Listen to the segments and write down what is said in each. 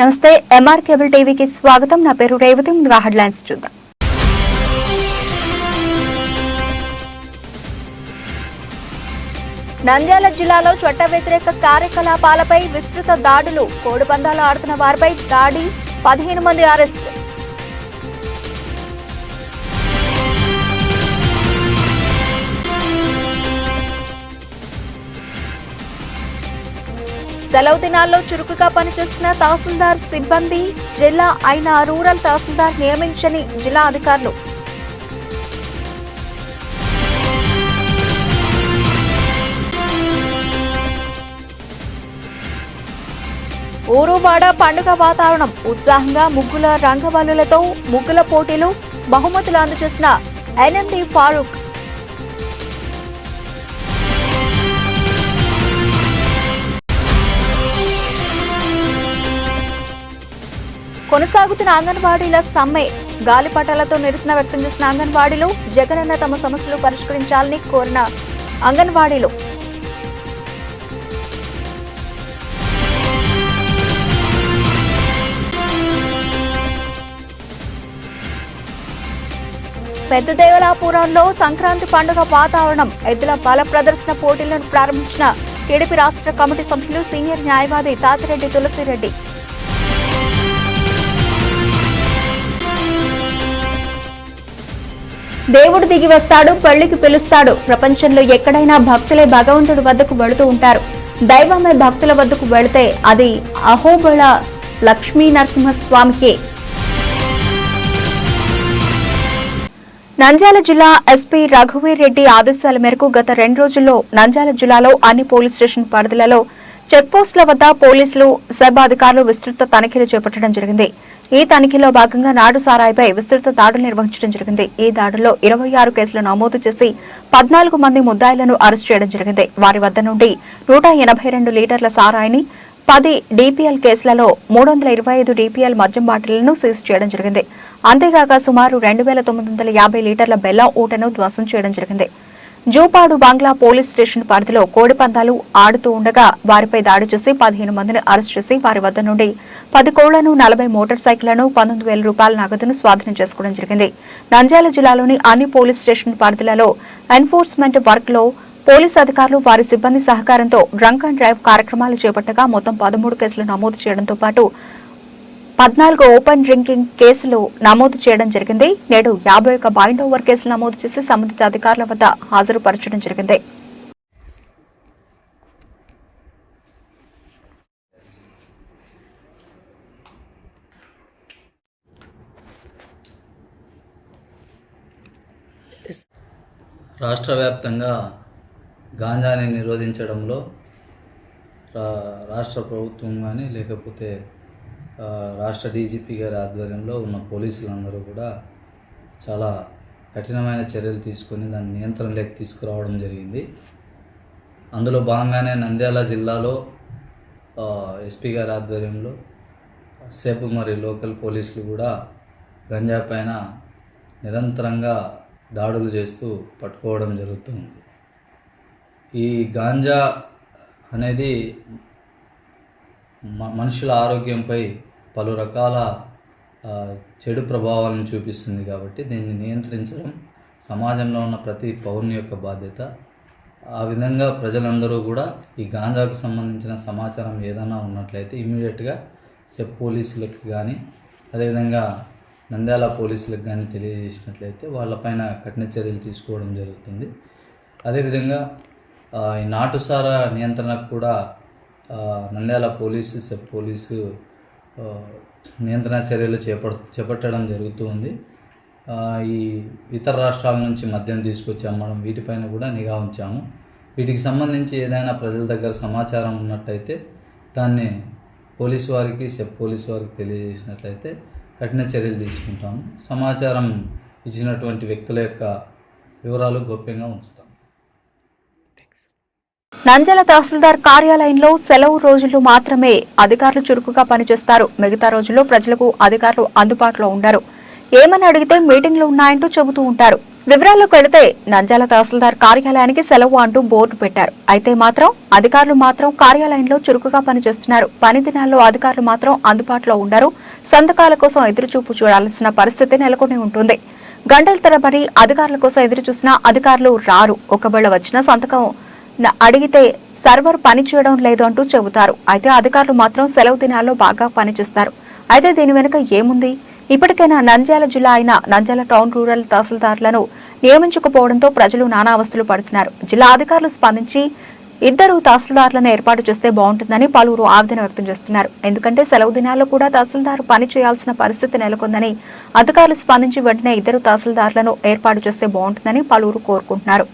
నమస్తే MR cable టీవీకి స్వాగతం. నా పేరు రేవతి. ముందుగా హెడ్లైన్స్ చూద్దాం. నంద్యాల జిల్లాలో చట్ట వ్యతిరేక కార్యకలాపాలపై విస్తృత దాడులు. కోడిపందాలు ఆడుతున్న వారిపై దాడి పదిహేను మంది అరెస్ట్. సెలవు దినాల్లో చురుకుగా పనిచేస్తున్న తహసీల్దార్ సిబ్బంది జిల్లా అయిన రూరల్ తహసీల్దార్ నియమించని జిల్లా అధికారులు. ఊరువాడ పండుగ వాతావరణం ఉత్సాహంగా ముగ్గుల రంగవల్లులతో ముగ్గుల పోటీలు బహుమతులు అందజేసిన ఎన్ఎండి ఫారూక్ కొనసాగుతున్న అంగన్వాడీల సమ్మె. గాలిపటాలతో నిరసన వ్యక్తం చేసిన అంగన్వాడీలు జగనన్న తమ సమస్యలు పరిష్కరించాలని కోరిన అంగన్వాడీలు. పెద్ద దేవలాపురంలో సంక్రాంతి పండుగ వాతావరణం. ఎద్దుల బల ప్రదర్శన పోటీలను ప్రారంభించిన టీడీపీ రాష్ట్ర కమిటీ సభ్యులు సీనియర్ న్యాయవాది తాతిరెడ్డి తులసిరెడ్డి. దేవుడు దిగి వస్తాడు పళ్ళికి పిలుస్తాడు. ప్రపంచంలో ఎక్కడైనా భక్తులే భగవంతుడి వద్దకు వెళుతూ ఉంటారు. దైవమే భక్తుల వద్దకు వెళితే అది అహోబళ లక్ష్మీ నరసింహస్వామికే. నంద్యాల జిల్లా ఎస్పీ రఘువీర్ రెడ్డి ఆదేశాల మేరకు గత రెండు రోజుల్లో నంద్యాల జిల్లాలో అన్ని పోలీస్ స్టేషన్ పరిధిలలో చెక్పోస్టుల వద్ద పోలీసులు సెబ్ అధికారులు విస్తృత తనిఖీలు చేపట్టడం జరిగింది. ఈ తనిఖీలో భాగంగా నాడు సారాయిపై విస్తృత దాడులు నిర్వహించడం జరిగింది. ఈ దాడుల్లో ఇరవై ఆరు కేసులు నమోదు చేసి పద్నాలుగు మంది ముద్దాయిలను అరెస్ట్ చేయడం జరిగింది. వారి వద్ద నుండి నూట ఎనభై రెండు లీటర్ల సారాయిని పది డిపిఎల్ కేసులలో మూడు వందల ఇరవై ఐదు డిపిఎల్ మద్యం బాటిళ్ళను సీజ్ చేయడం జరిగింది. అంతేగాక సుమారు రెండు వేల తొమ్మిది వందల యాభై లీటర్ల బెల్లం ఊటను ధ్వంసం చేయడం జరిగింది. జూపాడు బంగ్లా పోలీస్ స్టేషన్ పరిధిలో కోడి పందాలు ఆడుతూ ఉండగా వారిపై దాడి చేసి పదిహేను మందిని అరెస్ట్ చేసి వారి వద్ద నుండి పది కోళ్ళను నలభై మోటార్ సైకిళ్ళను పంతొమ్మిది వేల రూపాయల నగదును స్వాధీనం చేసుకోవడం జరిగింది. నంద్యాల జిల్లాలోని అన్ని పోలీస్ స్టేషన్ పరిధిలలో ఎన్ఫోర్స్మెంట్ వర్క్లో పోలీస్ అధికారులు వారి సిబ్బంది సహకారంతో డ్రంక్ అండ్ డ్రైవ్ కార్యక్రమాలు చేపట్టగా మొత్తం పదమూడు కేసులు నమోదు చేయడంతో పాటు పద్నాలుగు ఓపెన్ డ్రింకింగ్ కేసులు నమోదు చేయడం జరిగింది. నేడు యాభై ఒక పాయింట్ ఓవర్ కేసులు నమోదు చేసి సంబంధిత అధికారుల వద్ద హాజరుపరచడం జరిగింది. రాష్ట్ర వ్యాప్తంగా గాంజాని నిరోధించడంలో రా- రాష్ట్ర ప్రభుత్వం కానీ లేకపోతే రాష్ట్ర డీజీపీ గారి ఆధ్వర్యంలో ఉన్న పోలీసులందరూ కూడా చాలా కఠినమైన చర్యలు తీసుకొని దాన్ని నియంత్రణలోకి తీసుకురావడం జరిగింది. అందులో భాగంగానే నంద్యాల జిల్లాలో ఎస్పీ గారి ఆధ్వర్యంలో సేపు మరియు లోకల్ పోలీసులు కూడా గంజా పైన నిరంతరంగా దాడులు చేస్తూ పట్టుకోవడం జరుగుతుంది ఈ గాంజా అనేది మనుషుల ఆరోగ్యంపై పలు రకాల చెడు ప్రభావాలను చూపిస్తుంది కాబట్టి దీన్ని నియంత్రించడం సమాజంలో ఉన్న ప్రతి పౌరుని యొక్క బాధ్యత. ఆ విధంగా ప్రజలందరూ కూడా ఈ గాంజాకు సంబంధించిన సమాచారం ఏదైనా ఉన్నట్లయితే ఇమీడియట్గా సెప్ పోలీసులకు కానీ అదేవిధంగా నంద్యాల పోలీసులకు కానీ తెలియజేసినట్లయితే వాళ్ళపైన కఠిన చర్యలు తీసుకోవడం జరుగుతుంది. అదేవిధంగా ఈ నాటుసార నియంత్రణకు కూడా నంద్యాల పోలీసు సెప్ పోలీసు నియంత్రణ చర్యలు చేపట్ చేపట్టడం జరుగుతూ ఉంది. ఈ ఇతర రాష్ట్రాల నుంచి మద్యం తీసుకొచ్చి అమ్మడం వీటిపైన కూడా నిఘా ఉంచాము. వీటికి సంబంధించి ఏదైనా ప్రజల దగ్గర సమాచారం ఉన్నట్టయితే దాన్ని పోలీసు వారికి సెప్ పోలీసు వారికి తెలియజేసినట్లయితే కఠిన చర్యలు తీసుకుంటాము. సమాచారం ఇచ్చినటువంటి వ్యక్తుల యొక్క వివరాలు గోప్యంగా ఉంచుతాం నంజల తహసీల్దార్ కార్యాలయంలో సెలవు రోజులు మాత్రమే అధికారులు చురుకుగా పనిచేస్తారు. మిగతా రోజుల్లో ప్రజలకు అధికారులు అందుబాటులో ఉండరు. ఏమని అడిగితే మీటింగ్లు ఉన్నాయంటూ చెబుతూ ఉంటారు. వివరాల్లోకి వెళితే నంజాల తహసీల్దార్ కార్యాలయానికి సెలవు అంటూ బోర్డు పెట్టారు. అయితే మాత్రం అధికారులు మాత్రం కార్యాలయంలో చురుకుగా పనిచేస్తున్నారు. పని దినాల్లో అధికారులు మాత్రం అందుబాటులో ఉండరు. సంతకాల కోసం ఎదురుచూపు చూడాల్సిన పరిస్థితి నెలకొని ఉంటుంది. గంటల తరబడి అధికారుల కోసం ఎదురుచూసినా అధికారులు రారు. ఒకవేళ వచ్చిన సంతకం అడిగితే సర్వర్ పని చేయడం లేదు అంటూ చెబుతారు. అయితే అధికారులు మాత్రం సెలవు దినాల్లో బాగా పనిచేస్తారు. అయితే దీని వెనుక ఏముంది? ఇప్పటికైనా నంద్యాల జిల్లా అయిన నంద్యాల టౌన్ రూరల్ తహసీల్దార్లను నియమించకపోవడంతో ప్రజలు నానా అవస్థలు పడుతున్నారు. జిల్లా అధికారులు స్పందించి ఇద్దరు తహసీల్దార్లను ఏర్పాటు చేస్తే బాగుంటుందని పలువురు ఆవేదన వ్యక్తం చేస్తున్నారు. ఎందుకంటే సెలవు దినాల్లో కూడా తహసీల్దార్ పని చేయాల్సిన పరిస్థితి నెలకొందని అధికారులు స్పందించి వెంటనే ఇద్దరు తహసీల్దార్లను ఏర్పాటు చేస్తే బాగుంటుందని పలువురు కోరుకుంటున్నారు.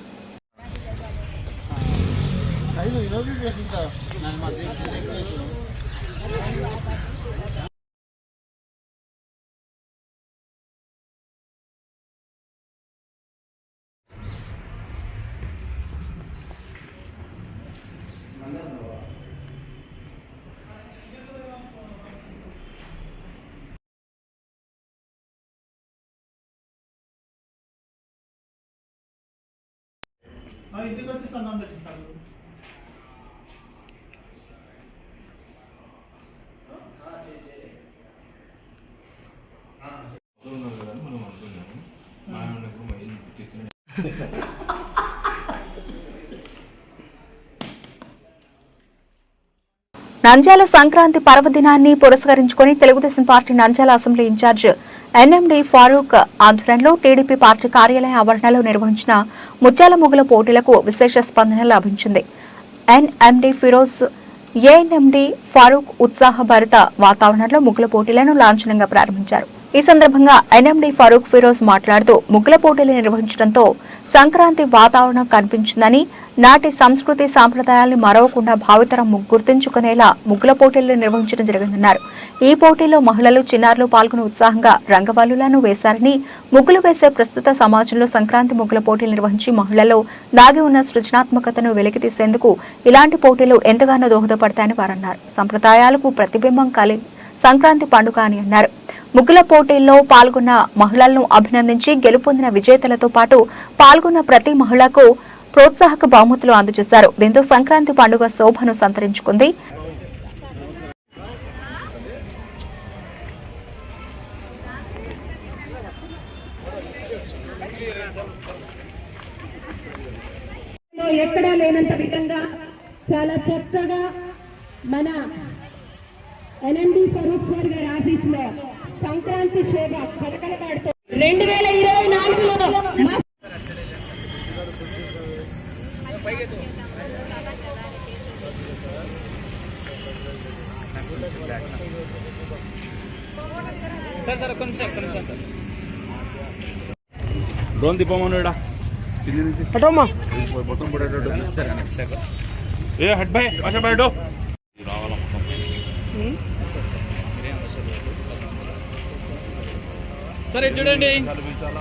ఇంటికి వచ్చి సందం పెట్టిస్తాను ఉన్నాం కదా అని మనం అనుకున్నాము మా ఉన్నప్పుడు మా ఇల్లు పుట్టించిన నంద్యాల సంక్రాంతి పర్వదినాన్ని పురస్కరించుకొని Telugu Desam party Nandyal assembly incharge NMD Farooq ఆధ్వర్యంలో టీడీపీ పార్టీ కార్యాలయ ఆవరణలో నిర్వహించిన ముత్యాల ముగ్గుల పోటీలకు విశేష స్పందన లభించింది. ఎన్ఎండి ఫిరోజ్ ఏఎన్ఎండి ఫారూక్ ఉత్సాహభరిత వాతావరణంలో ముగ్గుల పోటీలను లాంఛనంగా ప్రారంభించారు. ఈ సందర్భంగా ఎన్ఎండి ఫారూక్ ఫిరోజ్ మాట్లాడుతూ ముగ్గుల పోటీలు నిర్వహించడంతో సంక్రాంతి వాతావరణం కనిపించిందని నాటి సంస్కృతి సాంప్రదాయాల్ని మరవకుండా భావితరం గుర్తుంచుకునేలా ముగ్గుల పోటీలు నిర్వహించడం జరిగిందన్నారు. ఈ పోటీలో మహిళలు చిన్నారులు పాల్గొని ఉత్సాహంగా రంగవల్లులను వేశారని ముగ్గులు వేసే ప్రస్తుత సమాజంలో సంక్రాంతి ముగ్గుల పోటీలు నిర్వహించి మహిళల్లో దాగి ఉన్న సృజనాత్మకతను వెలికితీసేందుకు ఇలాంటి పోటీలు ఎంతగానో దోహదపడతాయని వారన్నారు. సంప్రదాయాలకు ప్రతిబింబం కలి సంక్రాంతి పండుగ అని అన్నారు. ముగ్గుల పోటీల్లో పాల్గొన్న మహిళలను అభినందించి గెలుపొందిన విజేతలతో పాటు పాల్గొన్న ప్రతి మహిళకు ప్రోత్సాహక బహుమతులు అందజేశారు. దీంతో సంక్రాంతి పండుగ శోభను సంతరించుకుంది. ఎక్కడా లేనంత విధంగా చాలా చక్కగా మన ఎన్ఎండి స్వరూప్ సార్ గారి ఆఫీస్లో సంక్రాంతి శోభ కలకలపాడుతూ రెండు వేల ఇరవై నాలుగులో డ్రోన్ తిప్పమన్నాడా అటమ్మా మొత్తం పడేటట్టు ఏ హట్ బాయ్ సరే చూడండి. సార్లు పిలిచాలా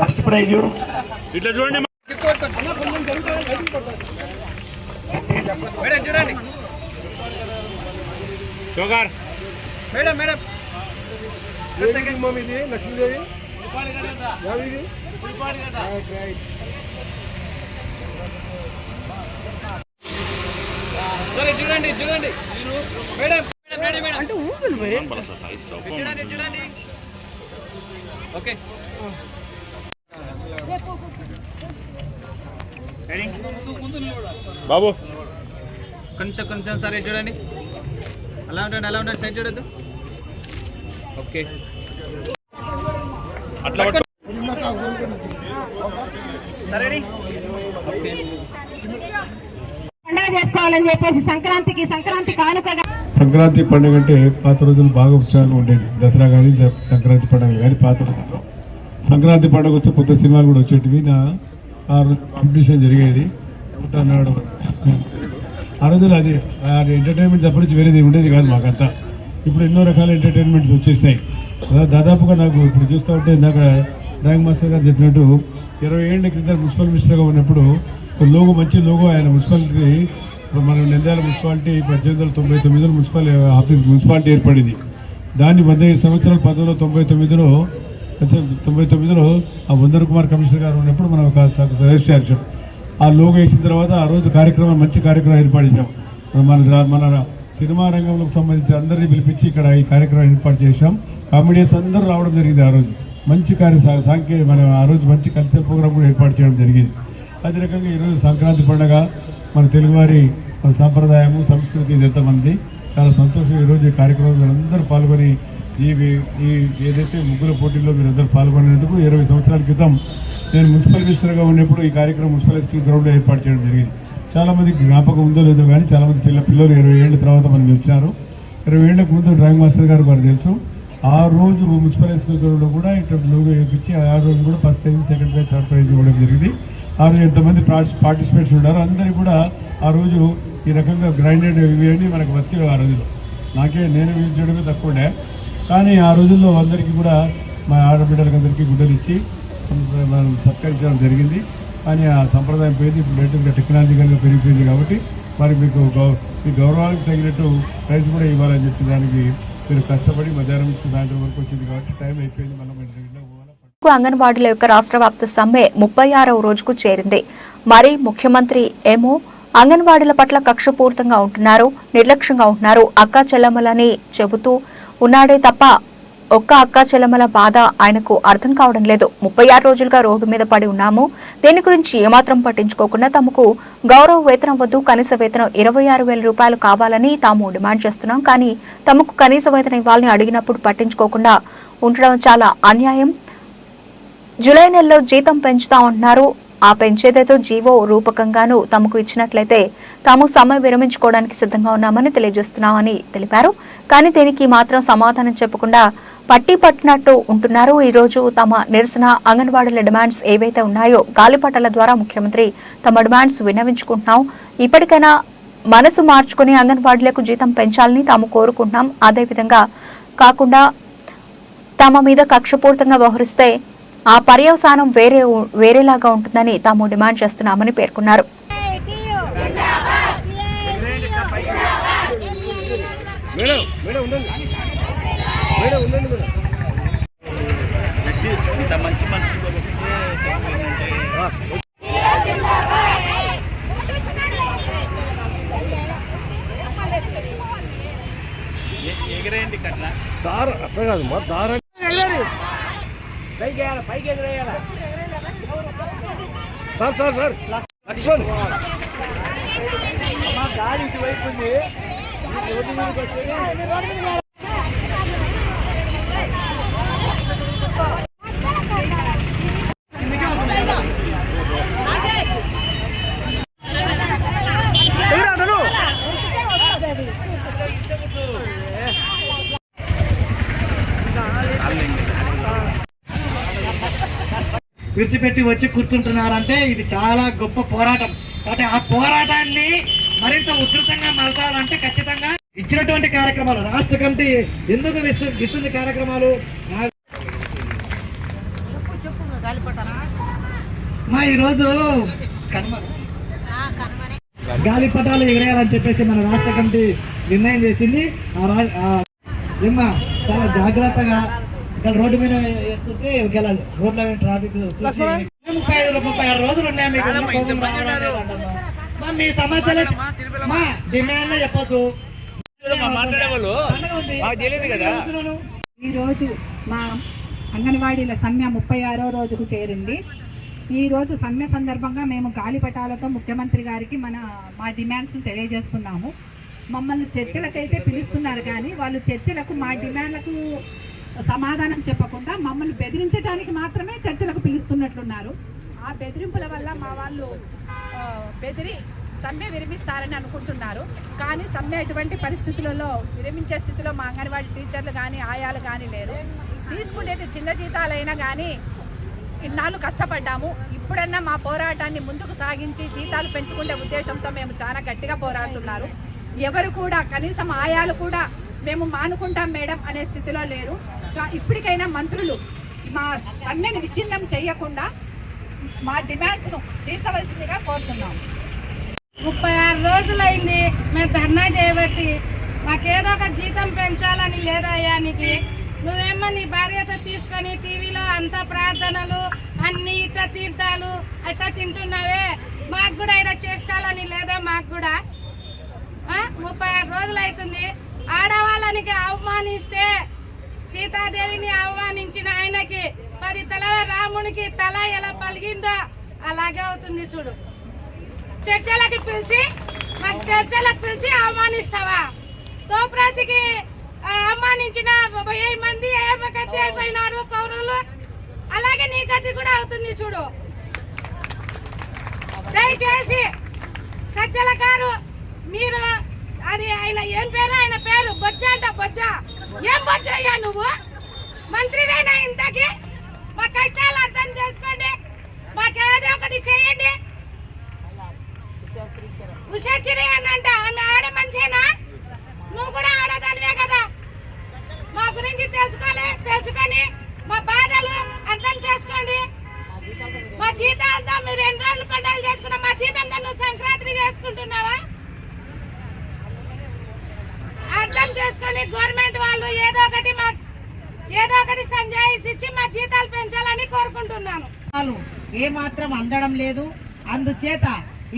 ఫస్ట్ ప్రైజ్. ఇట్లా చూడండి మేడం చూడండి షోగార్ మేడం మేడం సరే చూడండి చూడండి. Madam madam madam madam. అంటే చూడండి చూడండి. ఓకే. బాబు. కొంచెం కొంచెం సరే చూడండి. అలా ఉండండి అలా ఉండండి సైడ్ చూడద్దు. ఓకే. అట్లా పట్టు. పండుగ చేసుకోవాలని చెప్పేసి సంక్రాంతికి సంక్రాంతి కానుకగా సంక్రాంతి పండుగ అంటే పాత రోజులు బాగా ఉత్సాహంగా ఉండేది. దసరా కానీ సంక్రాంతి పండుగ కానీ పాత రోజుల్లో. సంక్రాంతి పండుగ వస్తే కొత్త సినిమాలు కూడా వచ్చేటివి. నా ఆ రోజు కాంపిటీషన్ జరిగేది. అన్నాడు ఆ రోజులు అది ఎంటర్టైన్మెంట్ తప్ప నుంచి వేరేది ఉండేది కాదు మాకంతా. ఇప్పుడు ఎన్నో రకాల ఎంటర్టైన్మెంట్స్ వచ్చేసాయి దాదాపుగా నాకు ఇప్పుడు చూస్తూ ఉంటే ఇందాక డ్రాయింగ్ మాస్టర్ గారు చెప్పినట్టు ఇరవై ఏళ్ళ క్రితం మున్సిపల్ మినిస్టర్గా ఉన్నప్పుడు ఒక లోగో మంచి లోగో ఆయన మున్సిపాలిటీ ఇప్పుడు మనం నంద్యాల మున్సిపాలిటీ పద్దెనిమిది వందల తొంభై తొమ్మిదిలో మున్సిపల్ ఆఫీస్ మున్సిపాలిటీ ఏర్పడింది. దాన్ని పద్దెనిమిది సంవత్సరాలు పంతొమ్మిది వందల తొంభై తొమ్మిదిలో తొంభై తొమ్మిదిలో ఆ వందర కుమార్ కమిషనర్ గారు ఉన్నప్పుడు మనం ఒక సజెస్ట్ చేర్చాం. ఆ లోగో వేసిన తర్వాత ఆ రోజు కార్యక్రమం మంచి కార్యక్రమం ఏర్పాటించాం. మన మన సినిమా రంగంలోకి సంబంధించి అందరినీ పిలిపించి ఇక్కడ ఈ కార్యక్రమం ఏర్పాటు చేశాం. కామెడియన్స్ అందరూ రావడం జరిగింది ఆ రోజు. మంచి కార్య సా- సాంకేతిక మన ఆ రోజు మంచి కల్చర్ ప్రోగ్రామ్ కూడా ఏర్పాటు చేయడం జరిగింది. అదే రకంగా ఈరోజు సంక్రాంతి పండుగ మన తెలుగువారి మన సాంప్రదాయము సంస్కృతి ఇదంతా మనది చాలా సంతోషం ఈరోజు ఈ కార్యక్రమంలో అందరూ పాల్గొని ఈ ఈ ఏదైతే ముగ్గుల పోటీల్లో మీరు అందరూ పాల్గొనేందుకు ఇరవై సంవత్సరాల క్రితం నేను మున్సిపల్ మినిస్టర్గా ఉన్నప్పుడు ఈ కార్యక్రమం మున్సిపల్ స్కూల్ గ్రౌండ్లో ఏర్పాటు చేయడం జరిగింది. చాలా మందికి జ్ఞాపకం ఉందో లేదో కానీ చాలామంది చిన్న పిల్లలు ఇరవై ఏళ్ళ తర్వాత మనం వచ్చారు ఇరవై ఏళ్ళకు ముందు డ్రాయింగ్ మాస్టర్ గారు మనకు తెలుసు. ఆ రోజు మున్సిపల్ స్కూల్ గ్రౌండ్లో కూడా ఇట్లా లోగో వేయించి ఆ రోజు కూడా first prize second prize third prize ఇవ్వడం జరిగింది. ఆ రోజు ఎంతమంది పార్టిసిపేట్స్ ఉన్నారు. అందరికీ కూడా ఆ రోజు ఈ రకంగా గ్రైండెడ్ ఇవి మనకు బతికే ఆ రోజులో. నాకే నేను యూజ్ చేయడమే తక్కువ ఉండే కానీ ఆ రోజుల్లో అందరికీ కూడా మా ఆడబిడ్డలకి అందరికీ గుడ్డలు ఇచ్చి మనం సత్కరించడం జరిగింది. కానీ ఆ సంప్రదాయం పోయింది. ఇప్పుడు లేటెస్ట్గా టెక్నాలజికల్గా పెరిగిపోయింది కాబట్టి మరి మీకు మీ గౌరవానికి తగినట్టు ప్రైజ్ కూడా ఇవ్వాలని చెప్పి దానికి మీరు కష్టపడి మధ్యాహ్నం నుంచి సాయంత్రం వరకు వచ్చింది కాబట్టి టైం అయిపోయింది. మనం అంగన్వాడీల యొక్క రాష్ట్ర వ్యాప్త సమ్మె ముప్పై ఆరవ రోజుకు చేరింది. మరి ముఖ్యమంత్రి ఏమో అంగన్వాడీల పట్ల కక్షపూరితంగా ఉంటున్నారు నిర్లక్ష్యంగా ఉంటున్నారు. అక్కా చెల్లెమ్మలని చెబుతూ ఉన్నాడే తప్ప ఒక్క అక్కా చెల్లెమ్మల బాధ ఆయనకు అర్థం కావడం లేదు. ముప్పై ఆరు రోజులుగా రోడ్డు మీద పడి ఉన్నాము. దీని గురించి ఏమాత్రం పట్టించుకోకుండా తమకు గౌరవ వేతనం వద్దు కనీస వేతనం ఇరవై ఆరు వేల రూపాయలు కావాలని తాము డిమాండ్ చేస్తున్నాం. కానీ తమకు కనీస వేతనం ఇవ్వాలని అడిగినప్పుడు పట్టించుకోకుండా ఉండడం చాలా అన్యాయం. జూలై నెలలో జీతం పెంచుతా ఉంటున్నారు. ఆ పెంచేదేతో జీవో రూపకంగాను తమకు ఇచ్చినట్లయితే తాము సమ్మె విరమించుకోవడానికి సిద్ధంగా ఉన్నామని తెలియజేస్తున్నామని తెలిపారు. కానీ దీనికి మాత్రం సమాధానం చెప్పకుండా పట్టి పట్టినట్టు ఉంటున్నారు. ఈ రోజు తమ నిరసన అంగన్వాడీల డిమాండ్స్ ఏవైతే ఉన్నాయో గాలిపటాల ద్వారా ముఖ్యమంత్రి తమ డిమాండ్స్ విన్నవించుకుంటున్నాం. ఇప్పటికైనా మనసు మార్చుకుని అంగన్వాడీలకు జీతం పెంచాలని తాము కోరుకుంటున్నాం. అదేవిధంగా కాకుండా తమ మీద కక్షపూరితంగా వ్యవహరిస్తే ఆ పర్యవసానం వేరే వేరేలాగా ఉంటుందని తాము డిమాండ్ చేస్తున్నామని పేర్కొన్నారు. ఇంత మంచి మనిషి దొరికితే ఎ- ఎగిరేయండి కట్ల విడిచిపెట్టి వచ్చి కూర్చుంటున్నారంటే ఇది చాలా గొప్ప పోరాటం. కాబట్టి ఆ పోరాటాన్ని మరింత ఉధృతంగా మలచాలంటే ఖచ్చితంగా ఇచ్చినటువంటి కార్యక్రమాలు రాష్ట్ర కమిటీ ఎందుకు ఇస్తు- ఇస్తుంది కార్యక్రమాలు? మా ఈరోజు గాలిపటాలు ఎగరేయాలని చెప్పేసి మన రాష్ట్ర కమిటీ నిర్ణయం చేసింది. ఆ ఏమ్మా చాలా జాగ్రత్తగా ఇక్కడ రోడ్డు మీద వేస్తుంటే వెళ్ళాలి రోడ్ల మీద ట్రాఫిక్ ముప్పై ఐదు ముప్పై ఆరు రోజులు ఉన్నాయి మీకు. మా మీ సమస్యలు మా డిమాండ్ చెప్పొద్దు. ఈరోజు మా అంగన్వాడీల సమ్మె ముప్పై ఆరో రోజుకు చేరింది. ఈ రోజు సమ్మె సందర్భంగా మేము గాలిపటాలతో ముఖ్యమంత్రి గారికి మన మా డిమాండ్స్ తెలియజేస్తున్నాము. మమ్మల్ని చర్చలకైతే పిలుస్తున్నారు కానీ వాళ్ళు చర్చలకు మా డిమాండ్లకు సమాధానం చెప్పకుండా మమ్మల్ని బెదిరించడానికి మాత్రమే చర్చలకు పిలుస్తున్నట్లున్నారు. ఆ బెదిరింపుల వల్ల మా వాళ్ళు బెదిరి సమ్మె విరమిస్తారని అనుకుంటున్నారు. కానీ సమ్మె ఎటువంటి పరిస్థితులలో విరమించే స్థితిలో మా అంగన్వాడీ టీచర్లు కానీ ఆయాలు కానీ లేరు. తీసుకునేది చిన్న జీతాలైనా కానీ ఇన్నాళ్ళు కష్టపడ్డాము. ఇప్పుడన్నా మా పోరాటాన్ని ముందుకు సాగించి జీతాలు పెంచుకునే ఉద్దేశంతో మేము చాలా గట్టిగా పోరాడుతున్నారు. ఎవరు కూడా కనీసం ఆయాలు కూడా మేము మానుకుంటాం మేడం అనే స్థితిలో లేరు. ఇప్పటికైనా మంత్రులు మా సమ్మెను విచ్ఛిన్నం చేయకుండా మా డిమాండ్స్ను తీర్చవలసిందిగా కోరుతున్నాం. ముప్పై ఆరు రోజులైంది మేము ధర్నా చేయబట్టి మాకేదో ఒక జీతం పెంచాలని లేదయ్యా నీకు నువ్వేమో నీ భార్యతో తీసుకొని టీవీలో అంత ప్రార్థనలు అన్ని ఇట్ట తీర్థాలు అట్లా తింటున్నావే? మాకు కూడా ఇలా చేసుకోవాలని లేదా మాకు కూడా? ముప్పై ఆరు రోజులు అవుతుంది ఆడవాళ్ళనికి అవమానిస్తే సీతాదేవిని ఆహ్వానించిన ఆయనకి మరి తల రామునికి తల ఎలా పలిగిందో అలాగే అవుతుంది చూడు. చర్చలకు పిలిచి మాకు చర్చలకు పిలిచి అవమానిస్తావా తోప్రాతికి ఆ, అవమానించిన వెయ్యి మంది ఏమగతి అయిపోయినారు కౌరవులు. అలాగే నీ గతి కూడా అవుతుంది చూడు. దయచేసి సజ్జల గారు మీరు అది ఆయన ఏం పేరు? ఆయన పేరు బొజ్జ అంట బొజ్జ. ఏం బొజ్జ నువ్వు? మంత్రివేనా ఇంతకి? మా కష్టాలు అర్థం చేసుకోండి. మాకేదో ఒకటి చేయండి. ఉషాచిరి అని అంట ఆమె ఆడ మనిషేనా నువ్వు కూడా ఆడదానివే కదా మా గురించి తెలుసుకోలే తెలుసుకొని మా బాధలు అర్థం చేసుకోండి మా జీతాలతో మీరు ఎన్ని రోజులు పండుగలు చేసుకున్నా మా జీతంతో నువ్వు సంక్రాంతి చేసుకుంటున్నావా అర్థం చేసుకొని గవర్నమెంట్ వాళ్ళు ఏదో ఒకటి మా ఏదో ఒకటి సంజాయిషి ఇచ్చి మా జీతాలు పెంచాలని కోరుకుంటున్నాను ఫలాలు ఏమాత్రం అందడం లేదు అందుచేత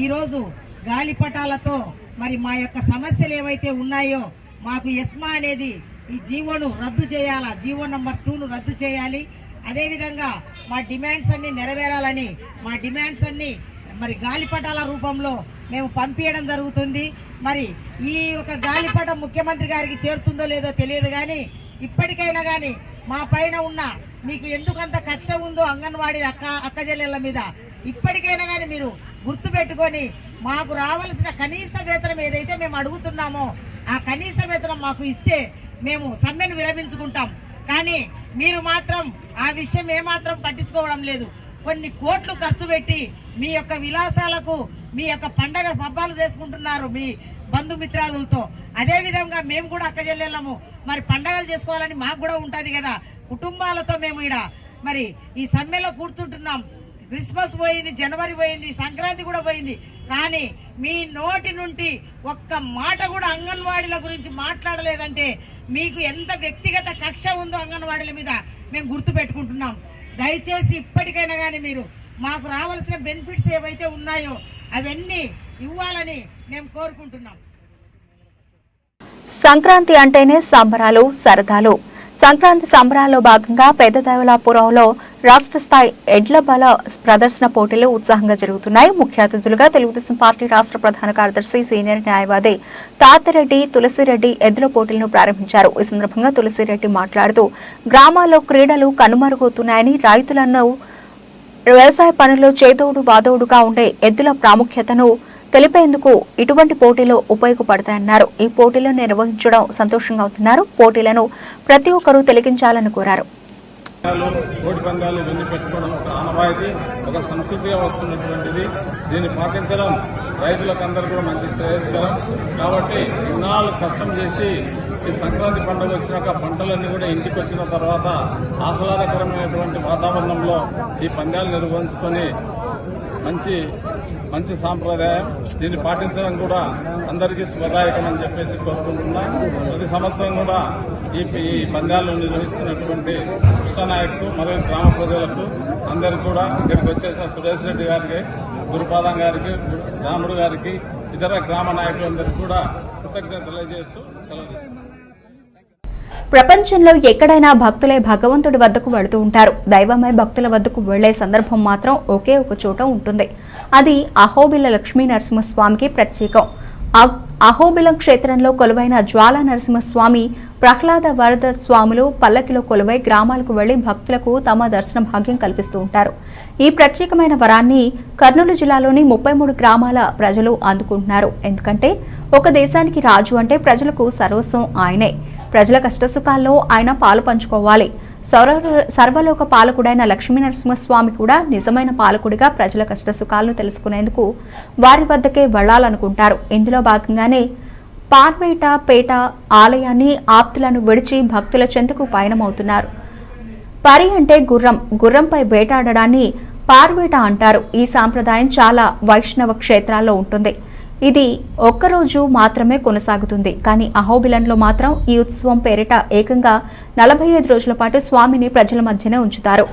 ఈరోజు గాలిపటాలతో మరి మా యొక్క సమస్యలు ఏవైతే ఉన్నాయో మాకు ఎస్మా అనేది ఈ జీవోను రద్దు చేయాలా? జీవో నంబర్ టూను రద్దు చేయాలి. అదేవిధంగా మా డిమాండ్స్ అన్ని నెరవేరాలని మా డిమాండ్స్ అన్ని మరి గాలిపటాల రూపంలో మేము పంపించడం జరుగుతుంది. మరి ఈ యొక్క గాలిపటం ముఖ్యమంత్రి గారికి చేరుతుందో లేదో తెలియదు కానీ ఇప్పటికైనా కానీ మా పైన ఉన్న మీకు ఎందుకంత కక్ష ఉందో అంగన్వాడీ అక్క అక్క చెల్లెళ్ళ మీద ఇప్పటికైనా కానీ మీరు గుర్తుపెట్టుకొని మాకు రావాల్సిన కనీస వేతనం ఏదైతే మేము అడుగుతున్నామో ఆ కనీస వేతనం మాకు ఇస్తే మేము సమ్మెను విరమించుకుంటాం. కానీ మీరు మాత్రం ఆ విషయం ఏమాత్రం పట్టించుకోవడం లేదు. కొన్ని కోట్లు ఖర్చు పెట్టి మీ యొక్క విలాసాలకు మీ యొక్క పండగ పబ్బాలు చేసుకుంటున్నారు మీ బంధుమిత్రాదులతో. అదేవిధంగా మేము కూడా అక్క చెల్లెళ్ళము మరి పండగలు చేసుకోవాలని మాకు కూడా ఉంటుంది కదా. కుటుంబాలతో మేము ఇడ మరి ఈ సమ్మెలో కూర్చుంటున్నాం. క్రిస్మస్ పోయింది జనవరి పోయింది సంక్రాంతి కూడా పోయింది. కానీ మీ నోటి నుండి ఒక్క మాట కూడా అంగన్వాడీల గురించి మాట్లాడలేదంటే మీకు ఎంత వ్యక్తిగత కక్ష ఉందో అంగన్వాడీల మీద మేము గుర్తు పెట్టుకుంటున్నాం. దయచేసి ఇప్పటికైనా కానీ మీరు మాకు రావాల్సిన బెనిఫిట్స్ ఏవైతే ఉన్నాయో అవన్నీ ఇవ్వాలని మేము కోరుకుంటున్నాం. సంక్రాంతి అంటేనే సంబరాలు సరదాలు. సంక్రాంతి సంబరాల్లో భాగంగా పెద్దదేవలాపురంలో రాష్ట్ర స్థాయి ఎడ్ల బల ప్రదర్శన పోటీలు ఉత్సాహంగా జరుగుతున్నాయి. ముఖ్య అతిథులుగా తెలుగుదేశం పార్టీ రాష్ట్ర ప్రధాన కార్యదర్శి సీనియర్ న్యాయవాది తాతిరెడ్డి తులసిరెడ్డి ఎద్దుల పోటీలను ప్రారంభించారు. ఈ సందర్భంగా తులసిరెడ్డి మాట్లాడుతూ గ్రామాల్లో క్రీడలు కనుమరుగవుతున్నాయని రైతులను వ్యవసాయ పనుల్లో చేదోడు బాదోడుగా ఉండే ఎద్దుల ప్రాముఖ్యతను తెలిపేందుకు ఇటువంటి పోటీలు ఉపయోగపడతాయన్నారు. ఈ పోటీలను నిర్వహించడం సంతోషంగా ఉంటున్నారు పోటీలను ప్రతి ఒక్కరూ తొలగించాలని కోరారు. పందాలు పందాలు ఇవన్నీ పెట్టుకోవడం ఒక ఆనవాయితీ ఒక సంస్కృతిగా వస్తున్నటువంటిది. దీన్ని పాటించడం రైతులకందరూ కూడా మంచి శ్రేయస్కరం. కాబట్టి ఇన్నాళ్ళు కష్టం చేసి ఈ సంక్రాంతి పండుగ వచ్చినాక పంటలన్నీ కూడా ఇంటికి వచ్చిన తర్వాత ఆహ్లాదకరమైనటువంటి వాతావరణంలో ఈ పందాలు నిర్వహించుకొని మంచి మంచి సాంప్రదాయం దీన్ని పాటించడం కూడా అందరికీ శుభదాయకం అని చెప్పేసి కోరుకుంటున్నా. ప్రతి సంవత్సరం కూడా ఈ ఈ పందాలు నిర్వహిస్తున్నటువంటి కృష్ణనాయకు మరియు గ్రామ ప్రజలకు అందరికీ కూడా ఇక్కడికి వచ్చేసిన సురేష్ రెడ్డి గారికి గురుపాదం గారికి రాముడు గారికి ఇతర గ్రామ నాయకులందరికీ కూడా కృతజ్ఞత తెలియజేస్తూ సెలవు ప్రపంచంలో ఎక్కడైనా భక్తులే భగవంతుడి వద్దకు వెళుతూ ఉంటారు. దైవమై భక్తుల వద్దకు వెళ్ళే సందర్భం మాత్రం ఒకే ఒక చోట ఉంటుంది. అది అహోబిల లక్ష్మీ నరసింహస్వామికి ప్రత్యేకం. అహోబిలం క్షేత్రంలో కొలువైన జ్వాలా నరసింహస్వామి ప్రహ్లాద వరద స్వాములు పల్లకిలో కొలువై గ్రామాలకు వెళ్ళి భక్తులకు తమ దర్శన భాగ్యం కల్పిస్తూ ఉంటారు. ఈ ప్రత్యేకమైన వరాన్ని కర్నూలు జిల్లాలోని ముప్పై మూడు గ్రామాల ప్రజలు అందుకుంటున్నారు. ఎందుకంటే ఒక దేశానికి రాజు అంటే ప్రజలకు సర్వస్వం ఆయనే. ప్రజల కష్టసుఖాల్లో ఆయన పాలు పంచుకోవాలి. సర్వ- సర్వలోక పాలకుడైన లక్ష్మీనరసింహస్వామి కూడా నిజమైన పాలకుడిగా ప్రజల కష్టసుఖాలను తెలుసుకునేందుకు వారి వద్దకే వెళ్ళాలనుకుంటారు. ఇందులో భాగంగానే పార్వేట పేట ఆలయాన్ని ఆప్తులను విడిచి భక్తుల చెంతకు పయనమవుతున్నారు. పరి అంటే గుర్రం గుర్రంపై వేటాడడాన్ని పార్వేట అంటారు. ఈ సాంప్రదాయం చాలా వైష్ణవ క్షేత్రాల్లో ఉంటుంది. ఇది ఒక్కరోజు మాత్రమే కొనసాగుతుంది. కానీ అహోబిలంలో మాత్రం ఈ ఉత్సవం పేరిట ఏకంగా నలభై ఐదు రోజుల పాటు స్వామిని ప్రజల మధ్యనే ఉంచుతారు.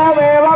Viva Viva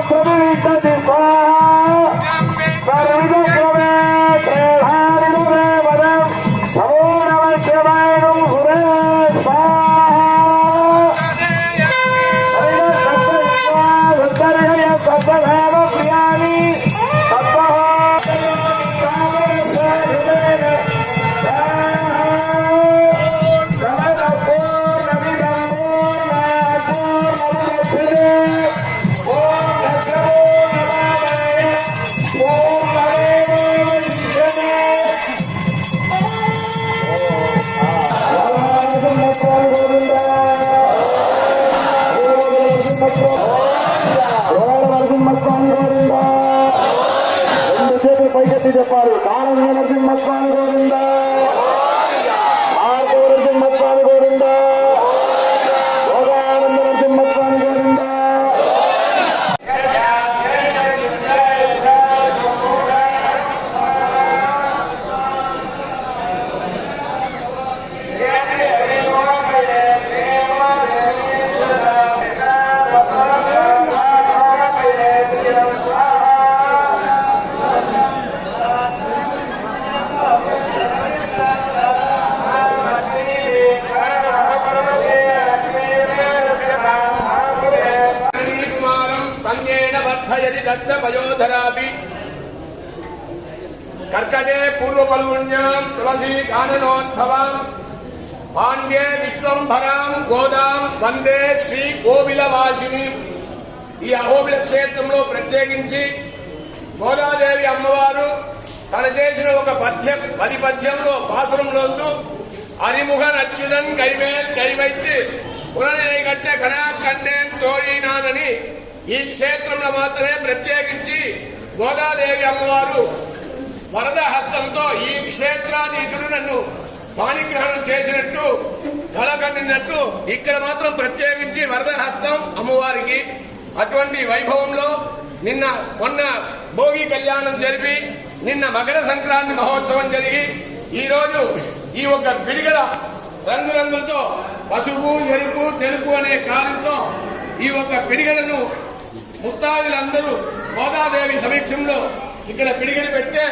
క్షేత్రంలో ప్రత్యేకించి గోదాదేవి అమ్మవారు తన చేసిన ఒక పద్యం పది పద్యంలో పాసురంలోందు అరిముఖ నచ్చుదన్ కైమేల్ కైవైత్తి పుననే కట్టే కణా కండేన్ తోడినానని ఈ క్షేత్రంలో మాత్రమే ప్రత్యేకించి గోదాదేవి అమ్మవారు వరద హస్తంతో ఈ క్షేత్రాధీతుడు నన్ను పాణిగ్రహణం చేసినట్టు చెందినట్టు ఇక్కడ మాత్రం ప్రత్యేకించి వరద హస్తం అమ్మవారికి అటువంటి వైభవంలో నిన్న మొన్న భోగి కళ్యాణం జరిపి నిన్న మకర సంక్రాంతి మహోత్సవం జరిగి ఈరోజు ఈ ఒక పిడిగల రంగురంగులతో పసుపు ఎరుపు తెలుపు అనే కారుతో ఈ ఒక పిడిగలను ముత్తాదులందరూ గోదాదేవి సమీక్షంలో ఇక్కడ పిడిగిడి పెడితే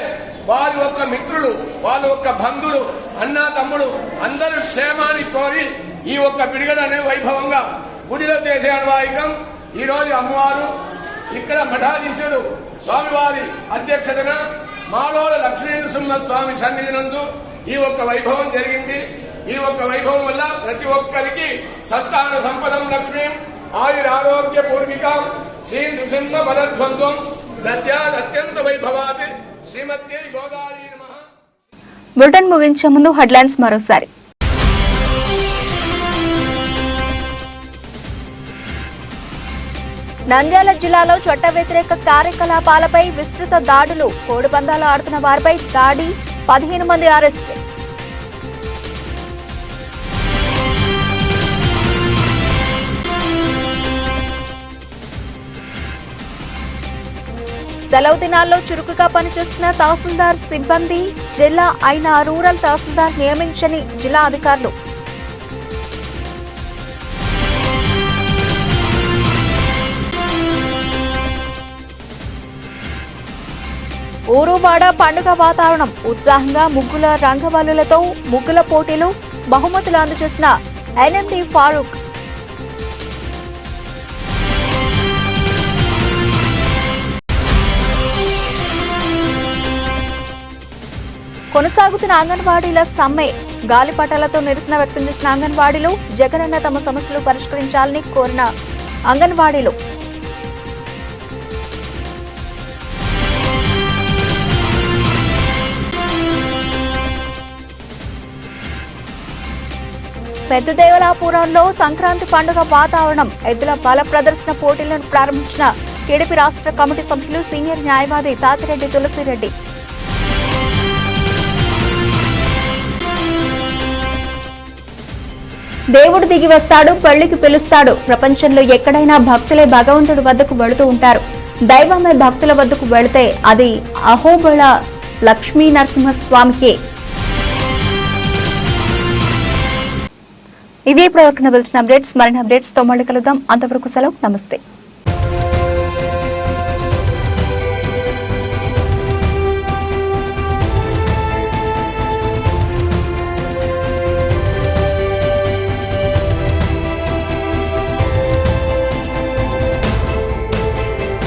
వారి యొక్క మిత్రులు వాళ్ళ యొక్క బంధువులు అన్నా తమ్ముడు అందరూ క్షేమాన్ని కోరి ఈ ఒక్క పిడిగడ అనే వైభవంగా గుడిలో చేసే అనువాయికం ఈ రోజు అమ్మవారు ఇక్కడ మఠాధీశుడు స్వామివారి అధ్యక్షతన మాలోల లక్ష్మీనరసింహ స్వామి సన్నిధి నందు ఈ ఒక్క వైభవం జరిగింది. ఈ ఒక్క వైభవం వల్ల ప్రతి ఒక్కరికి సత్సాన సంపదం లక్ష్మీ ఆయుర ఆరోగ్య పూర్వికం శ్రీ నృసింహ బలధ్వంద్వం సత్యాద్ అత్యంత వైభవాది. శ్రీమత్యై గోదావరి నమః. బులెటిన్ ముగించే ముందు హెడ్లైన్స్ మరోసారి. నంద్యాల జిల్లాలో చట్ట వ్యతిరేక కార్యకలాపాలపై విస్తృత దాడులు. కోడిపందాలు ఆడుతున్న వారిపై దాడి. పదిహేను మంది అరెస్ట్. సెలవు దినాల్లో చురుకుగా పనిచేస్తున్న తహసీల్దార్ సిబ్బంది జిల్లా అయిన రూరల్ తహసీల్దార్ నియమించని జిల్లా అధికారులు ఊరువాడ పండుగ వాతావరణం ఉత్సాహంగా ముగ్గుల రంగవల్లులతో ముగ్గుల పోటీలు బహుమతులు అందజేసిన ఎన్ఎండి ఫారూక్. కొనసాగుతున్న అంగన్వాడీల సమ్మె గాలిపటాలతో నిరసన వ్యక్తం చేసిన అంగన్వాడీలు జగనన్న తమ సమస్యలు పరిష్కరించాలని కోరిన అంగన్వాడీలు పెద్ద దేవలాపురంలో సంక్రాంతి పండుగ వాతావరణం. ఎద్దుల బల ప్రదర్శన పోటీలను ప్రారంభించిన టీడీపీ రాష్ట్ర కమిటీ సభ్యులు సీనియర్ న్యాయవాది తాతిరెడ్డి తులసిరెడ్డి. దేవుడు దిగి వస్తాడు పెళ్ళికి పిలుస్తాడు. ప్రపంచంలో ఎక్కడైనా భక్తులే భగవంతుడి వద్దకు వెళుతూ ఉంటారు. దైవమే భక్తుల వద్దకు వెళితే అది అహోబళ లక్ష్మీ నరసింహస్వామికే ఇదే ప్రవర్తన పిలిచిన అప్డేట్స్. మరిన్ని అప్డేట్స్తో మళ్ళీ కలుద్దాం. అంతవరకు సెలవు. నమస్తే.